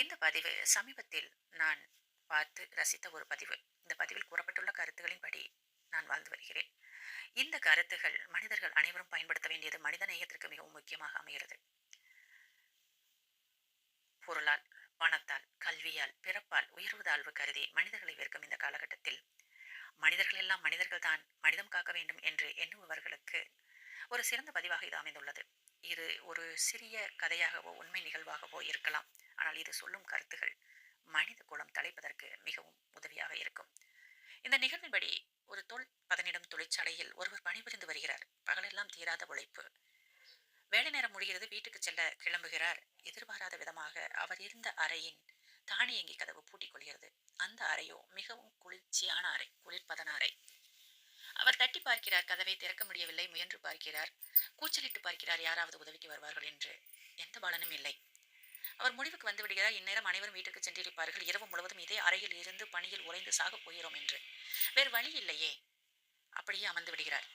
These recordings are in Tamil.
இந்த பதிவு சமீபத்தில் நான் பார்த்து ரசித்த ஒரு பதிவு. இந்த பதிவில் கூறப்பட்டுள்ள கருத்துகளின்படி நான் வாழ்ந்து வருகிறேன். இந்த கருத்துகள் மனிதர்கள் அனைவரும் பயன்படுத்த வேண்டியது மனித நேயத்திற்கு மிகவும் முக்கியமாக அமைகிறது. பொருளால் பணத்தால் கல்வியால் பிறப்பால் உயர்வு தாழ்வு கருதி மனிதர்களை வெறுக்கும் இந்த காலகட்டத்தில் மனிதர்கள் எல்லாம் மனிதர்கள் தான் மனிதம் காக்க வேண்டும் என்று எண்ணுபவர்களுக்கு ஒரு சிறந்த பதிவாக இது அமைந்துள்ளது. இது ஒரு சிறிய கதையாகவோ உண்மை நிகழ்வாகவோ இருக்கலாம். ஆனால் இது சொல்லும் கருத்துகள் மனித குலம் தலைப்பதற்கு மிகவும் உதவியாக இருக்கும். இந்த நிகழ்வின்படி ஒரு தொல் பதனிடம் தொழிற்சாலையில் ஒருவர் பணிபுரிந்து வருகிறார். பகலெல்லாம் தீராத உழைப்பு. வேலை நேரம் முடிகிறது வீட்டுக்கு செல்ல கிளம்புகிறார். எதிர்பாராத விதமாக அவர் இருந்த அறையின் தானியங்கி கதவு பூட்டிக் கொள்கிறது. அந்த அறையோ மிகவும் குளிர்ச்சியான அறை குளிர்பதன அறை. பார்க்கிறார். கதவை திறக்க முடியவில்லை. முயன்று பார்க்கிறார். கூச்சலிட்டு பார்க்கிறார். யாராவது உதவிக்கு வருவார்கள் என்று. எந்த பலனும் இல்லை. அவர் முடிவுக்கு வந்து விடுகிறார். இந்நேரம் அனைவரும் வீட்டுக்கு சென்றிருப்பார்கள். இரவு முழுவதும் இதே அறையில் இருந்து பணியில் உறைந்து சாகப் போகிறோம் என்று. வேறு வழி இல்லையே. அப்படியே அமர்ந்து விடுகிறார்.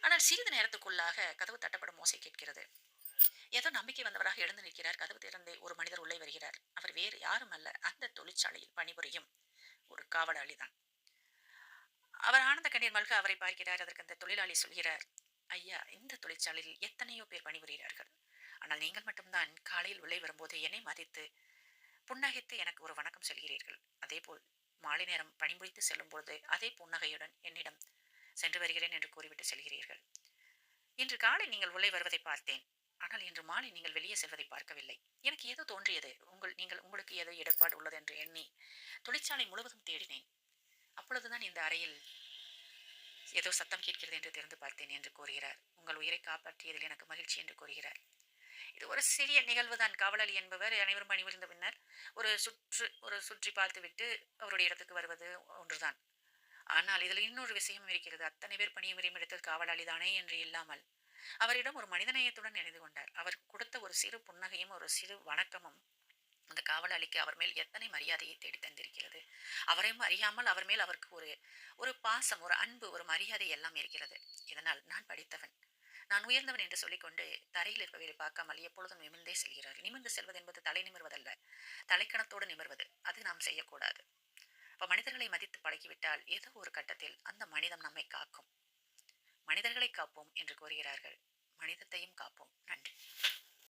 ஆனால் சிறிது நேரத்துக்குள்ளாக கதவு தட்டப்படும் மோசை கேட்கிறது. ஏதோ நம்பிக்கை வந்தவராக எழுந்து நிற்கிறார். கதவு திறந்து ஒரு மனிதர் உள்ளே வருகிறார். அவர் வேறு யாரும் அல்ல. அந்த தொழிற்சாலையில் பணிபுரியும் ஒரு காவலாளிதான். அவர் ஆனந்த கண்ணீர் மல்க அவரை பார்க்கிறார். அதற்கு அந்த தொழிலாளி சொல்கிறார் ஐயா இந்த தொழிற்சாலையில் எத்தனையோ பேர் பணிபுரிகிறார்கள். ஆனால் நீங்கள் மட்டும்தான் காலையில் உள்ளே வரும்போது என்னை மதித்து புன்னகைத்து எனக்கு ஒரு வணக்கம் சொல்கிறீர்கள். அதேபோல் மாலை நேரம் பணிபுரித்து செல்லும்போது அதே புன்னகையுடன் என்னிடம் சென்று வருகிறேன் என்று கூறிவிட்டு செல்கிறீர்கள். இன்று காலை நீங்கள் உள்ளே வருவதை பார்த்தேன். ஆனால் இன்று மாலை நீங்கள் வெளியே செல்வதை பார்க்கவில்லை. எனக்கு ஏதோ தோன்றியது. உங்கள் நீங்கள் உங்களுக்கு ஏதோ இடர்பாடு உள்ளது என்று எண்ணி தொழிற்சாலை முழுவதும் தேடினேன். அப்பொழுதுதான் இந்த அறையில் ஏதோ சத்தம் கேட்கிறது என்று தெரிந்து பார்த்தேன் என்று கூறுகிறார். உங்கள் உயிரை காப்பாற்றியதில் எனக்கு மகிழ்ச்சி என்று கூறுகிறார். இது ஒரு சிறிய நிகழ்வு தான். காவலாளி என்பவர் அனைவரும் பணிபுரிந்த பின்னர் ஒரு சுற்று ஒரு சுற்றி பார்த்துவிட்டு அவருடைய இடத்துக்கு வருவது ஒன்றுதான். ஆனால் இதில் இன்னொரு விஷயம் இருக்கிறது. அத்தனை பேர் பணிபுரியும் இடத்தில் காவலாளி தானே என்று இல்லாமல் அவரிடம் ஒரு மனிதநேயத்துடன் இணைந்து கொண்டார். அவர் கொடுத்த ஒரு சிறு புன்னகையும் ஒரு சிறு வணக்கமும் அந்த காவலாளிக்கு அவர் மேல் எத்தனை மரியாதையை தேடி தந்திருக்கிறது? அவரையும் அறியாமல் அவர் மேல் அவருக்கு ஒரு ஒரு பாசம் ஒரு அன்பு ஒரு மரியாதை எல்லாம் இருக்கிறது. இதனால் நான் படித்தவன். நான் உயர்ந்தவன் என்று சொல்லிக்கொண்டு தரையில் இருப்பவரை பார்க்காமல் எப்பொழுதும் நிமிர்ந்தே செல்கிறார். நிமிர்ந்து செல்வது என்பது தலை நிமிர்வதல்ல. தலைக்கணத்தோடு நிமிர்வது. அது நாம் செய்யக்கூடாது. இப்போ மனிதர்களை மதித்து பழகிவிட்டால் ஏதோ ஒரு கட்டத்தில் அந்த மனிதம் நம்மை காக்கும். மனிதர்களை காப்போம் என்று கூறுகிறார்கள். மனிதத்தையும் காப்போம். நன்றி.